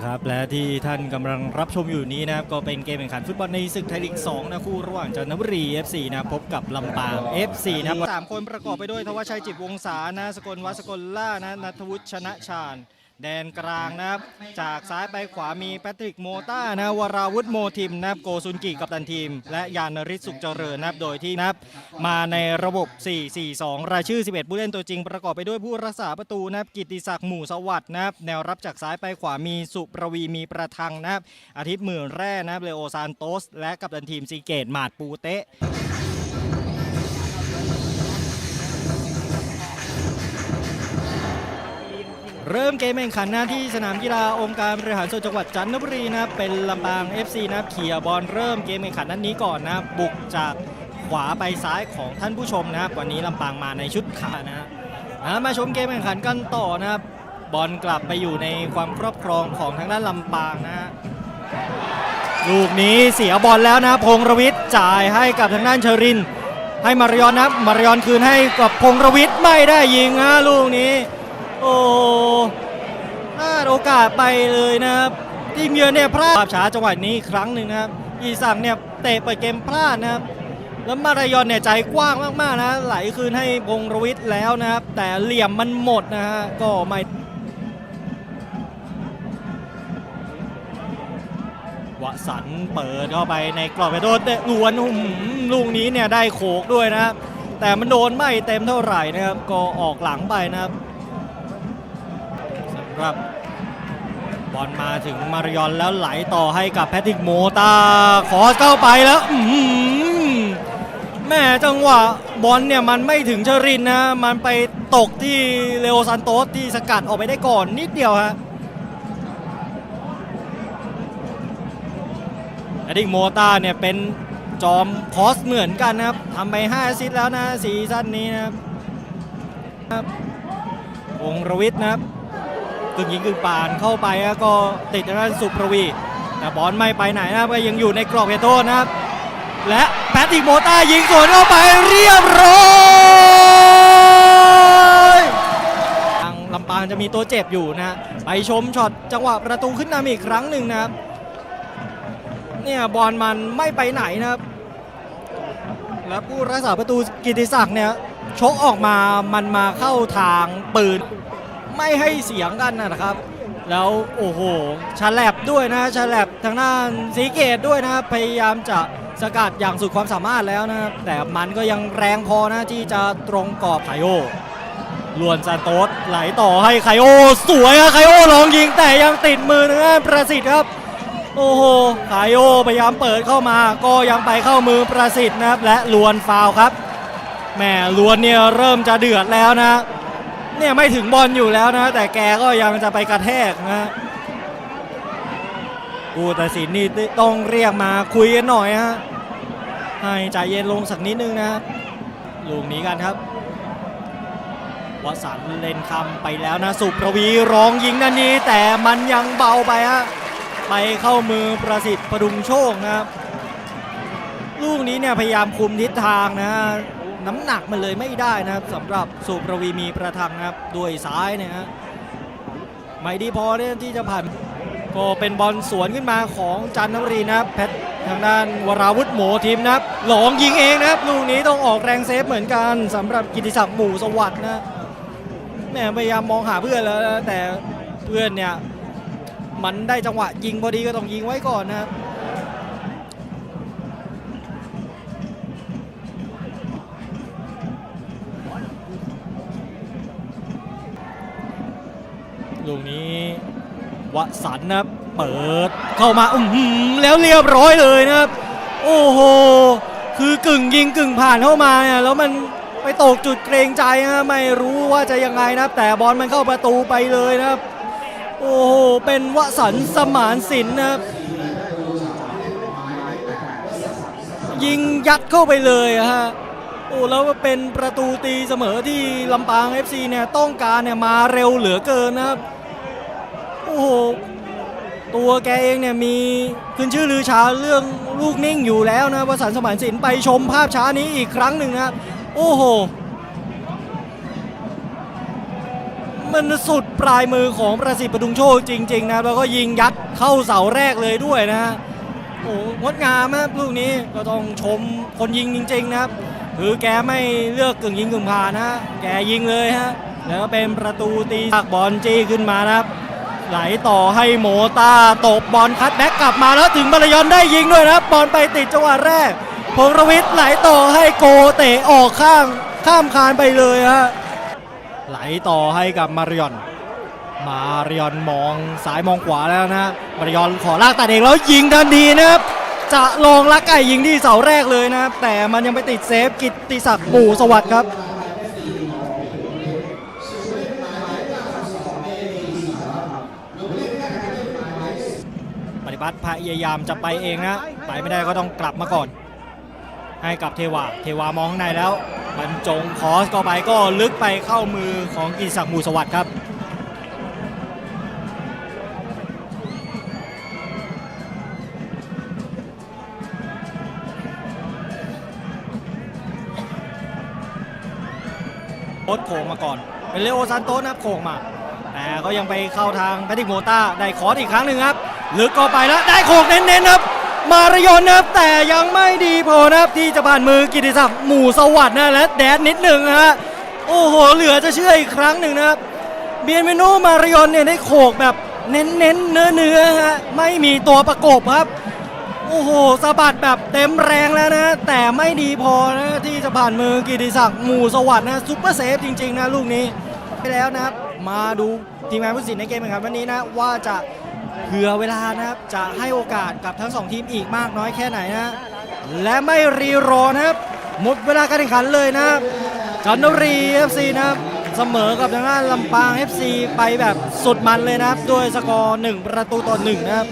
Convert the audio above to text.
นะครับและที่ท่านกำลังรับชมอยู่นี้นะครับก็เป็นเกมแข่งขันฟุตบอลในศึกไทยลีก2นะคู่ระหว่างจันทบุรี FC นะพบกับลำปาง FC นะสามคนประกอบไปด้วยทวชัยจิตวงศานะสกลวัชสกลล่านะนัทวุฒิชนะชาญ แดนกลางนะครับ จากซ้ายไปขวามีแพทริกโมต้านะวราวุธโมทิมนะครับโกซุนกิกับตันทีม และยานริศสุขเจริญนะครับโดยที่นะับมาในระบบ 4-4-2 รายชื่อ 11 ผู้เล่นตัวจริงประกอบไปด้วยผู้รักษาประตูนะครับกิติศักดิ์หมู่สวัสดิ์นะครับแนวรับจากซ้ายไปขวามีสุประวีมีประทังนะครับอาทิตย์หมื่นแร่นะครับเลโอซานโตส และกับตันทีมซีเกตมาดปูเตะ เริ่มเกมแข่งขันหน้าที่สนามกีฬาองค์การบริหารส่วนจังหวัดจันทบุรีนะครับเป็นลำปาง FC นะครับเขี่ยบอลเริ่มเกมแข่งขันนัดนี้ก่อนนะบุกจากขวาไปซ้ายของท่านผู้ชมนะครับวันนี้ลำปางมาในชุดขานะฮะมาชมเกมแข่งขันกันต่อนะครับบอลกลับไปอยู่ในความครอบครองของทางด้านลำปางนะฮะลูกนี้เสียบอลแล้วนะพงรวิทย์จ่ายให้กับทางด้านเชอริน ให้มารยอนนะมารยอนคืนให้กับพงรวิทย์ไม่ได้ยิงฮะลูกนี้ โอ้พลาดโอกาสไปเลยนะครับทีมเยือนเนี่ยพลาดภาพช้าจังหวะนี้อีกครั้งหนึ่งนะครับอีสังเนี่ยเตะเปิดเกมพลาดนะครับแล้วมารายอนเนี่ยใจกว้างมากๆนะไหลคืนให้พงรวิทย์แล้วนะครับ แต่เหลี่ยมมันหมดนะฮะก็ไม่วสันเปิดเข้าไปในกรอบไปโดนเตะล้วนลูกนี้เนี่ยได้โขกด้วยนะครับแต่มันโดนไม่เต็มเท่าไหร่นะครับ ก็ออกหลังไปนะครับ สำหรับ บอลมาถึงมารยอนแล้วไหลต่อให้กับแพทริกโมตา ขอสเข้าไปแล้วแม่จังหวะบอลเนี่ยมันไม่ถึงเชอรินนะ มันไปตกที่เลโอซันโตสที่สกัดออกไปได้ก่อนนิดเดียวฮะอดิกโมตาเนี่ยเป็นจอมคอสเหมือนกันนะครับทำไป5แอสซิสแล้วนะซีซั่นนี้นะครับครับวงรวิทย์นะครับ กึ่งยิงกึ่งปานเข้าไปแล้วก็ติดทางด้านสุประวีแต่บอลไม่ไปไหนนะครับก็ยังอยู่ในกรอบเขตโทษนะครับ และแพทริกโมต้ายิงสวนเข้าไปเรียบร้อยทางลำปางจะมีตัวเจ็บอยู่นะฮะไปชมช็อตจังหวะประตูขึ้นนำอีกครั้งหนึ่งนะครับเนี่ยบอลมันไม่ไปไหนนะครับ แล้วผู้รักษาประตูกิติศักดิ์เนี่ยชกออกมามันมาเข้าทางปืน ไม่ให้เสียงกันนะครับ แล้วโอ้โหฉลบด้วยนะฉลบทางด้านสีเกตด้วยนะครับพยายามจะสกัดอย่างสุดความสามารถแล้วนะครับแต่มันก็ยังแรงพอนะที่จะตรงกรอบไคโอลวนซานโตสไหลต่อให้ไคโอสวยอะไคโอลองยิงแต่ยังติดมือทางด้านประสิทธิ์ครับโอ้โหไคโอพยายามเปิดเข้ามา ก็ยังไปเข้ามือประสิทธิ์นะครับและลวนฟาวครับแหมลวนเนี่ยเริ่มจะเดือดแล้วนะ เนี่ยไม่ถึงบอลอยู่แล้วนะ แต่แกก็ยังจะไปกระแทกนะกูตัดสินนี่ต้องเรียกมาคุยกันหน่อยฮะให้ใจเย็นลงสักนิดนึงนะครับลูกนี้กันครับวสันเล่นคำไปแล้วนะ สุประวีร้องยิงนันนี้ แต่มันยังเบาไปฮะไปเข้ามือประสิทธิ์ประดุงโชคนะครับ ลูกนี้เนี่ยพยายามคุมทิศทางนะ น้ำหนักมันเลยไม่ได้นะครับสำหรับสุประวีมีประทังครับด้วยซ้ายเนี่ยฮะไม่ดีพอเนี่ยที่จะผ่านก็เป็นบอลสวนขึ้นมาของจันทบุรีนะครับแพททางด้านวราวุธหมูทีมนะครับหลองยิงเองนะครับลูกนี้ต้องออกแรงเซฟเหมือนกันสำหรับกิติศักดิ์หมู่สวัสดิ์นะแหม่พยายามมองหาเพื่อนแล้วแต่เพื่อนเนี่ยมันได้จังหวะยิงพอดีก็ต้องยิงไว้ก่อนนะครับ ลูกนี้วสันนะเปิดเข้ามาอื้แล้วเรียบร้อยเลยนะครับ โอ้โห คือกึ่งยิงกึ่งผ่านเข้ามาเนี่ยแล้วมันไปตกจุดเกรงใจนะไม่รู้ว่าจะยังไงนะแต่บอลมันเข้าประตูไปเลยนะครับ โอ้โห เป็นวสันสมานสินนะครับยิงยัดเข้าไปเลยฮะโอ้แล้วเป็นประตูตีเสมอที่ลำปาง FC เนี่ยต้องการเนี่ยมาเร็วเหลือเกินนะครับ โอ้โห ตัวแกเองเนี่ยมีขึ้นชื่อลือชาเรื่องลูกนิ่งอยู่แล้วนะวสันต์สมานสินไปชมภาพช้านี้อีกครั้งหนึ่งนะครับโอ้โห มันสุดปลายมือของประสิทธิ์ประดุงโชคจริง ๆ นะ แล้วก็ยิงยัดเข้าเสาแรกเลยด้วยนะโอ้งดงามนะลูกนี้ก็ต้องชมคนยิงจริง ๆ นะครับคือแกไม่เลือกกึ่งยิงกึ่งผ่านนะแกยิงเลยฮะแล้วเป็นประตูตีจากบอลจี้ขึ้นมานะครับ ไหลต่อให้โมตาตบบอลคัดแบ็กกลับมาแล้วถึงบาลยอนได้ยิงด้วยนะบอลไปติดจังหวะแรกพงรวิทย์ไหลต่อให้โกเตะออกข้างข้ามคานไปเลยฮะไหลต่อให้กับมารยอน มารยอนมองซ้ายมองขวาแล้วนะมารยอนขอลากตัดเองแล้วยิงทันทีนะครับจะลองลักไก่ยิงที่เสาแรกเลยนะครับแต่มันยังไปติดเซฟกิตติศักดิ์หมู่สวัสดิ์ครับ บัตพยายามจะไปเองนะ ไปไม่ได้ก็ต้องกลับมาก่อน ให้กับเทวา เทวามองข้างในแล้ว บรรจงคอสก็ไปก็ลึกไปเข้ามือของกิติศักดิ์มูสวัสดิ์ครับโคตโขงมาก่อน เป็นเลโอซานโตสนะครับโขงมา แต่ก็ยังไปเข้าทางแพทริกโมต้าได้คอสอีกครั้งหนึ่งครับ ลึกก็ไปแล้วได้โขกเน้นๆครับ มารยอนนะครับแต่ยังไม่ดีพอนะครับที่จะผ่านมือกิติศักดิ์หมู่สวัสดิ์นะและแดดนิดหนึ่งฮะโอ้โหเหลือจะเชื่ออีกครั้งหนึ่งนะครับเบียนเมโนมารยอนเนี่ยได้โขกแบบเน้นๆเนื้อเนื้อๆฮะไม่มีตัวประกบครับ โอ้โหสะบัดแบบเต็มแรงแล้วนะ แต่ไม่ดีพอนะที่จะผ่านมือกิติศักดิ์หมู่สวัสดิ์นะซุปเปอร์เซฟจริงๆนะลูกนี้ไปแล้วนะครับ มาดูทีมงานผู้สินในเกมนะครับวันนี้นะว่าจะ เผื่อเวลานะครับจะให้โอกาสกับทั้งสองทีมอีกมากน้อยแค่ไหนนะและไม่รีรอนะครับหมดเวลาการแข่งขันเลยนะครับจันทบุรี FC นะครับเสมอกับทางด้านลำปาง FC ไปแบบสุดมันเลยนะครับ ด้วยสกอร์ 1 ประตูต่อ1นะครับ